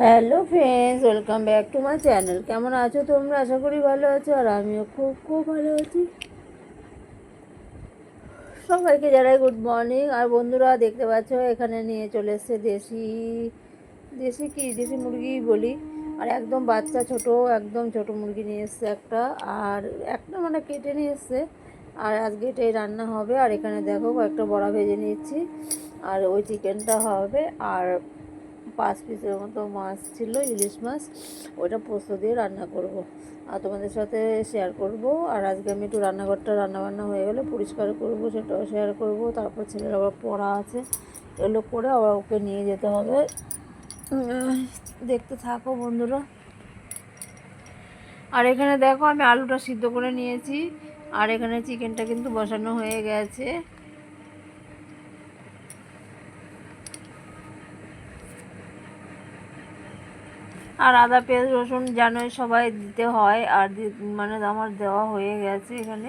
Hello friends welcome back to my channel কেমন আছো তোমরা? আশা করি ভালো আছো আর আমিও খুব খুব ভালো আছি। সবাইকে জানাই গুড মর্নিং আর বন্ধুরা, দেখতে পাচ্ছ, এখানে নিয়ে চলে এসছে দেশি দেশি কি? দেশি মুরগি বলি। আর একদম বাচ্চা ছোট, একদম ছোট মুরগি নিয়ে এসছে একটা। আর একটা মানে কেটে নিয়ে এসছে। আর আজকে এটাই রান্না হবে। আর এখানে দেখো, কয়েকটা বড়া ভেজে নিয়েছি। আর ওই চিকেনটা হবে। আর পাঁচ পিসের মতো মাছ ছিল, ইলিশ মাছ। ওটা পোস্ত দিয়ে রান্না করব। আর তোমাদের সাথে শেয়ার করব। আর আজকে আমি একটু রান্নাঘরটা রান্নাবান্না হয়ে গেলে পরিষ্কার করব, সেটাও শেয়ার করব। তারপর ছেলের আবার পড়া আছে। এগুলো করে আবার ওকে নিয়ে যেতে হবে। দেখতে থাকো বন্ধুরা। আর এখানে দেখো আমি আলুটা সিদ্ধ করে নিয়েছি। আর এখানে চিকেনটা কিন্তু বসানো হয়ে গেছে। আর আদা, পেঁয়াজ, রসুন জানোই সবাই দিতে হয়, আর মানে আমার দেওয়া হয়ে গেছে এখানে।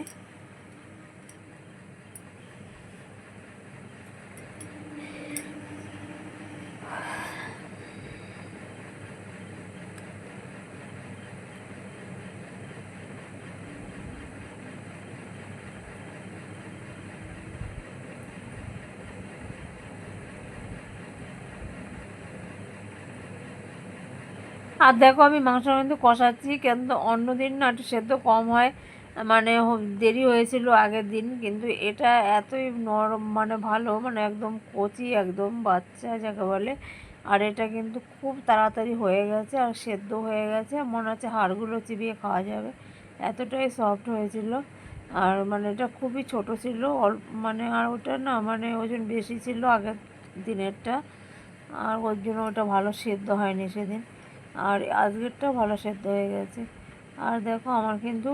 আর দেখো আমি মাংস কিন্তু কষাচ্ছি, কিন্তু অন্য দিন না একটু সেদ্ধ কম হয়। মানে দেরি হয়েছিল আগের দিন, কিন্তু এটা এতই নরম মানে ভালো মানে একদম কচি, একদম বাচ্চা যাকে বলে। আর এটা কিন্তু খুব তাড়াতাড়ি হয়ে গেছে আর সেদ্ধ হয়ে গেছে। মনে হচ্ছে হাড়গুলো চিবিয়ে খাওয়া যাবে। এতটাই সফট হয়েছিল। আর মানে এটা খুবই ছোট ছিল অল্প মানে আর ওটা না মানে ওজন বেশি ছিল আগের দিনেরটা। আর ওর জন্য ওটা ভালো সেদ্ধ হয়নি সেদিন। আর আজকেরটাও ভালো সেদ্ধ হয়ে গেছে। আর দেখো আমার কিন্তু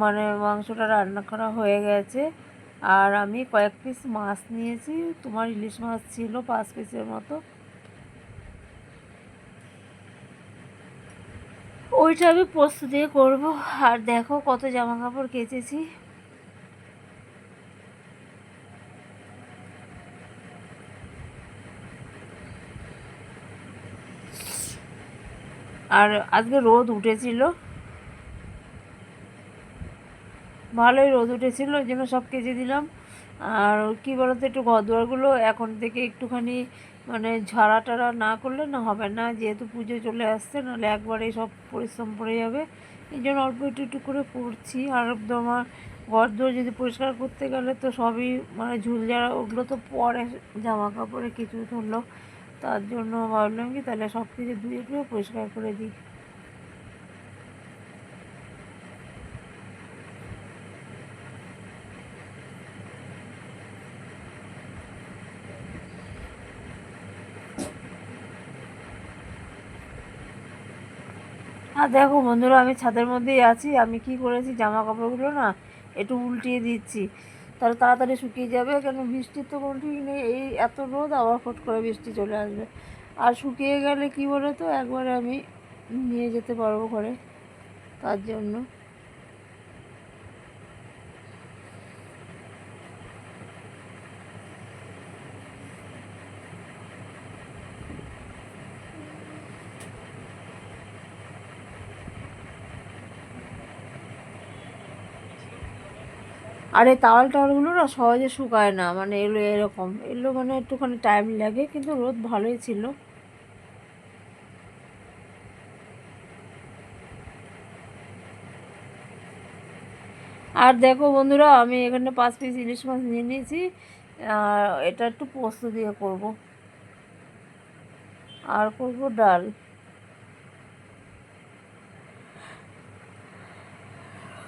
মানে মাংসটা রান্না করা হয়ে গেছে। আর আমি কয়েক পিস মাছ নিয়েছি। তোমার ইলিশ মাছ ছিল পাঁচ পিসের মতো। ওইটা আমি দিয়ে করব। আর দেখো কত জামা কাপড় কেচেছি। আর আজকে রোদ উঠেছিল। ভালোই রোদ উঠেছিল ওই জন্য সব কেচে দিলাম। আর কী বলতো, একটু ঘরদুয়ারগুলো এখন থেকে একটুখানি মানে ঝাড়া টাড়া না করলে না হবে না, যেহেতু পুজো চলে আসছে, নাহলে একবারে সব পরিশ্রম পড়ে যাবে। এই জন্য অল্প একটু একটু করে করছি, আর তোমার ঘর দুয়ার যদি পরিষ্কার করতে গেলে তো সবই মানে ঝুল ওগুলো তো পরে জামা কাপড়ে কিছু ধরলো। তার জন্য ভাবলাম কি তাহলে সব কিছু ধুয়ে ধুয়ে পরিষ্কার করে দিই। আর দেখো বন্ধুরা, আমি ছাদের মধ্যেই আছি, আমি কি করেছি, জামা কাপড়গুলো না একটু উল্টিয়ে দিচ্ছি। তাহলে তাড়াতাড়ি শুকিয়ে যাবে, কেন বৃষ্টির তো কোনো ঠিক নেই। এই এত রোদ, আবার ফট করে বৃষ্টি চলে আসবে। আর শুকিয়ে গেলে কী বলো তো একবারে আমি নিয়ে যেতে পারব ঘরে, তার জন্য। আর এই তাওয়াল টাওয়ালগুলো না সহজে শুকায় না মানে এগুলো এরকম। এগুলো মানে একটুখানি টাইম লাগে কিন্তু রোদ ভালোই ছিল। আর দেখো বন্ধুরা আমি এখানে পাঁচ পিস ইলিশ মাছ নিয়ে নিয়েছি। এটা একটু পোস্ত দিয়ে করব। আর করব ডাল।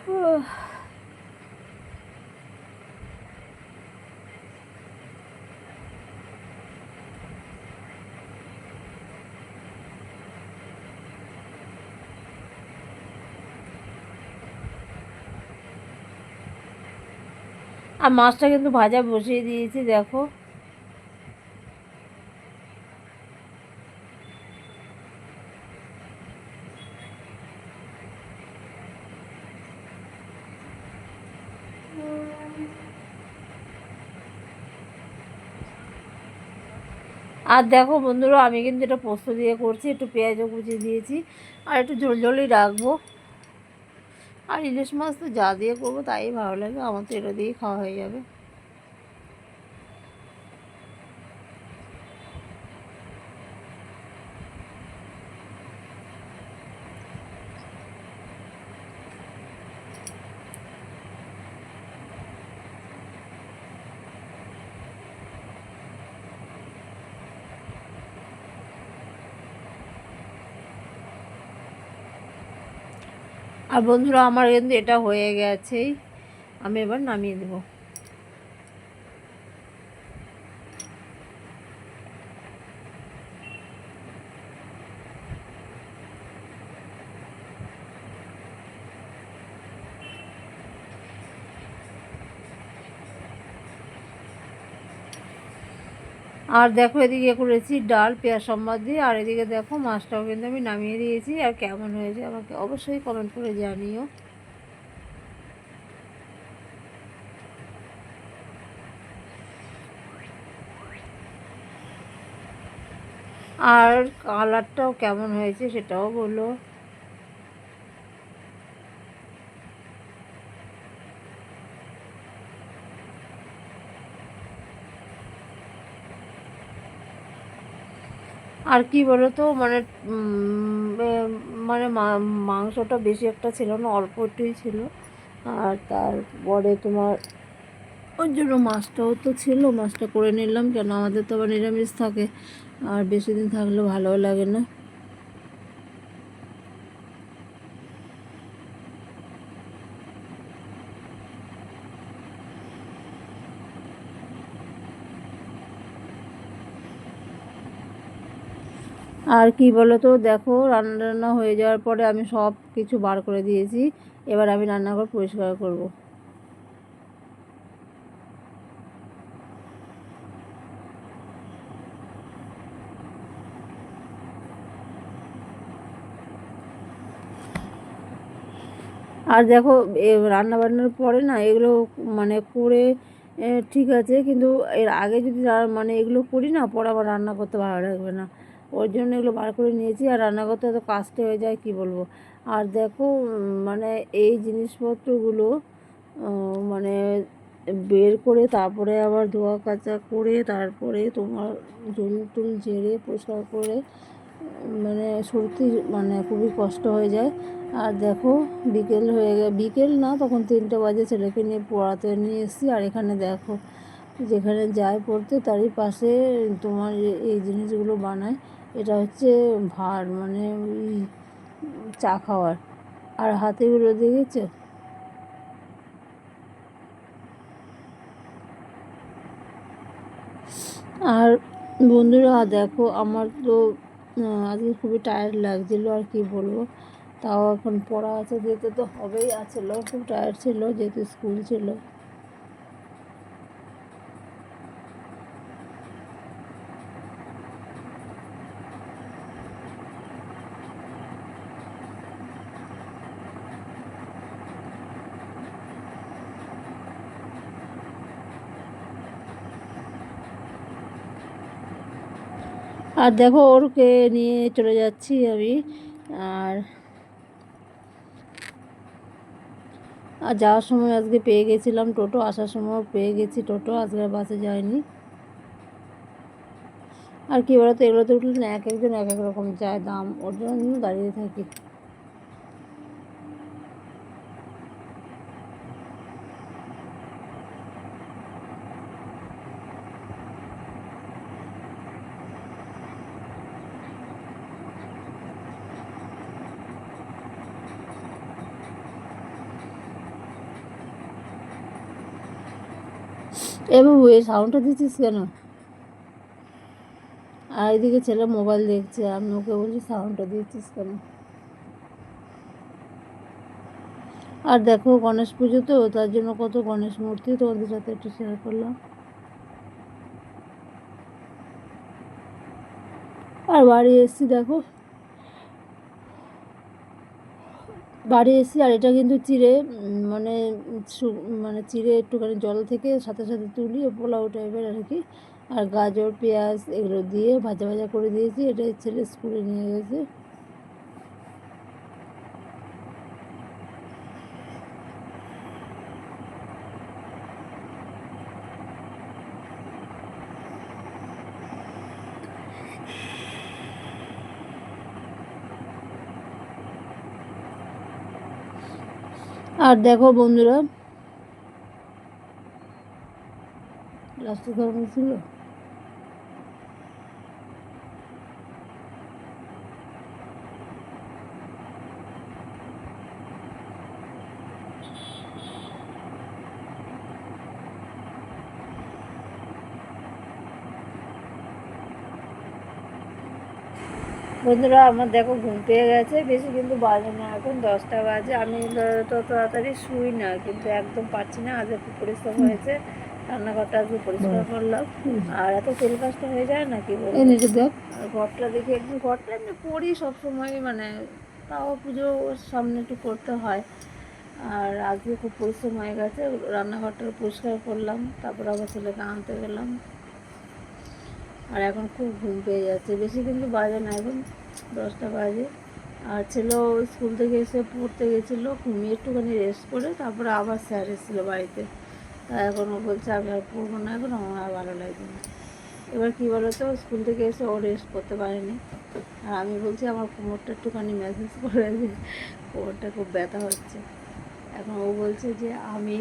উহ, আর মাছটা কিন্তু ভাজা বসিয়ে দিয়েছি, দেখো। আর দেখো বন্ধুরা, আমি কিন্তু এটা পোস্ত দিয়ে করছি, একটু পেঁয়াজও কুচি দিয়েছি, আর একটু ঝোল ঝোলই রাখব। আর ইলিশ মাছ তো যা দিয়ে করব তাই ভালো লাগে। আমার তো এটা দিয়েই খাওয়া হয়ে যাবে। আর বন্ধুরা আমার কিন্তু এটা হয়ে গেছেই। আমি এবার নামিয়ে দেবো। আর দেখো এদিকে করেছি ডাল, পেঁয়াজ সম্বাদ দিয়ে আর এদিকে দেখো মাছটাও কিন্তু আমি নামিয়ে দিয়েছি, আর কেমন হয়েছে আমাকে অবশ্যই কমেন্ট করে জানিও। আর কালারটাও কেমন হয়েছে সেটাও বলো। আর কি বলো তো মানে মানে মাংসটা বেশি একটা ছিল না, অল্প একটুই ছিল। আর তারপরে তোমার ওর জন্য মাছটাও তো ছিল, মাছটা করে নিলাম, কেন আমাদের তো আবার নিরামিষ থাকে। আর বেশি দিন থাকলে ভালোও লাগে না। আর কি বলো তো দেখো রান্না রান্না হয়ে যাওয়ার পরে আমি সব কিছু বার করে দিয়েছি এবার আমি রান্নাঘর পরিষ্কার করব। আর দেখো রান্না বান্নার পরে না এগুলো মানে করে ঠিক আছে, কিন্তু এর আগে যদি মানে এগুলো করি না, পরে আবার রান্না করতে ভালো লাগবে না ওর জন্য এগুলো বার করে নিয়েছি আর রান্না করতে এত কাজটা হয়ে যায়, কি বলব? আর দেখো মানে এই জিনিসপত্রগুলো মানে বের করে তারপরে আবার ধোয়া কাচা করে তারপরে তোমার জল টুল ঝেড়ে পরিষ্কার করে মানে সত্যি মানে খুবই কষ্ট হয়ে যায়। আর দেখো, বিকেল হয়ে গে, বিকেল না, তখন তিনটে বাজে ছেলেকে নিয়ে পড়াতে নিয়ে এসেছি। আর এখানে দেখো, যেখানে যায় পড়তে তারই পাশে তোমার এই জিনিসগুলো বানায়। এটা হচ্ছে ভার মানে চা খাওয়ার। আর হাতেগুলো দেখেছ? আর বন্ধুরা, দেখো আমার তো আজকে খুবই টায়ার্ড লাগছিল, আর কি বলব? তাও এখন পড়া আছে যেতে তো হবেই আছে খুব টায়ার্ড ছিল, যেহেতু স্কুল ছিল। আর দেখো ওরকে নিয়ে চলে যাচ্ছি আমি, আর আর যাওয়ার সময় আজকে পেয়ে গেছিলাম টোটো, আসার সময় পেয়ে গেছি টোটো, আজকে বাসে যায়নি আর কি বলতো, এগুলোতে উঠলে এক একজন এক এক রকম চায় দাম, ওর জন্য দাঁড়িয়ে থাকি। এ বাবু এই সাউন্ডটা দিচ্ছিস কেন? আর এদিকে ছেলে মোবাইল দেখছে, আমি ওকে বলছি সাউন্ডটা দিচ্ছিস কেন? আর দেখো গণেশ পুজো তো, তার জন্য কত গণেশ মূর্তি তোমাদের সাথে একটু শেয়ার করলাম। আর বাড়ি এসছি, দেখো। বাড়ি এসেছি আর এটা কিন্তু চিড়ে মানে মানে চিড়ে একটুখানি জল থেকে সাথে সাথে তুলি, পোলাও টাইপের আর কি। আর গাজর, পেঁয়াজ এগুলো দিয়ে ভাজা ভাজা করে দিয়েছি। এটা ছেলে স্কুলে নিয়ে গেছে। আর দেখো বন্ধুরা রাস্তা ধর্ম ছিল বন্ধুরা আমার দেখো ঘুম পেয়ে গেছে বেশি কিন্তু বাজে না এখন দশটা বাজে। আমি তো তাড়াতাড়ি শুই না কিন্তু একদম পারছি না আজ একটু পরিশ্রম হয়েছে রান্নাঘরটা আজকে পরিষ্কার করলাম। আর এত তেল কাজটা হয়ে যায় না কি ঘরটা দেখি একটু ঘরটা এমনি পড়ি সবসময় মানে তাও পুজো সামনে একটু করতে হয়। আর আজকে খুব পরিশ্রম হয়ে গেছে রান্নাঘরটা পরিষ্কার করলাম তারপর আবার ছেলেকে আনতে গেলাম। আর এখন খুব ঘুম পেয়ে যাচ্ছে। বেশি কিন্তু বাজে না, এখন দশটা বাজে। আর ছেলেও স্কুল থেকে এসে পড়তে গেছিল, ঘুমিয়ে একটুখানি রেস্ট করে তারপরে আবার স্যার এসেছিল বাড়িতে। তা এখন ও বলছে, আমি আর পড়ব না এখন, আমার আর ভালো লাগছে না। এবার কী বলো তো স্কুল থেকে এসে ও রেস্ট করতে পারেনি। আর আমি বলছি, আমার কোমরটা একটুখানি ম্যাসেজ করে যে কোমরটা খুব ব্যথা হচ্ছে। এখন ও বলছে যে, আমি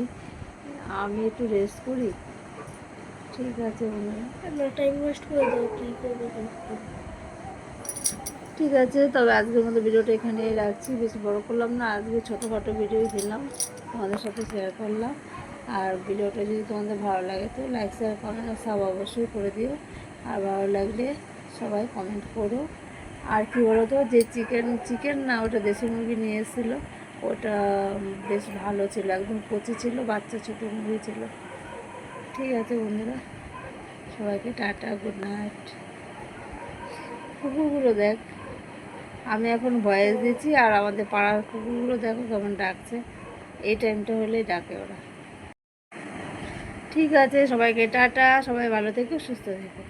আমি একটু রেস্ট করি। ঠিক আছে বন্ধুরা টাইম ওয়েস্ট করে দাও কি করবে ঠিক আছে তবে আজকের মতো ভিডিওটা এখানে রাখছি। বেশি বড় করলাম না আজকে ছোটোখাটো ভিডিওই দিলাম তোমাদের সাথে শেয়ার করলাম। আর ভিডিওটা যদি তোমাদের ভালো লাগে তো লাইক শেয়ার কমেন্ট আর সব অবশ্যই করে দিও। আর ভালো লাগলে সবাই কমেন্ট করো। আর কি বলো তো যে চিকেন চিকেন না ওটা দেশি মুরগি নিয়ে এসেছিল ওটা বেশ ভালো ছিল একদম কচি ছিল বাচ্চা ছোটো মুরগি ছিল। ঠিক আছে বন্ধুরা। সবাইকে টাটা গুড নাইট কুকুরগুলো দেখ, আমি এখন ভয়েস দিচ্ছি আর আমাদের পাড়ার কুকুরগুলো দেখো কেমন ডাকছে। এই টাইমটা হলেই ডাকে ওরা। ঠিক আছে, সবাইকে টাটা, সবাই ভালো থেকো, সুস্থ থেকো।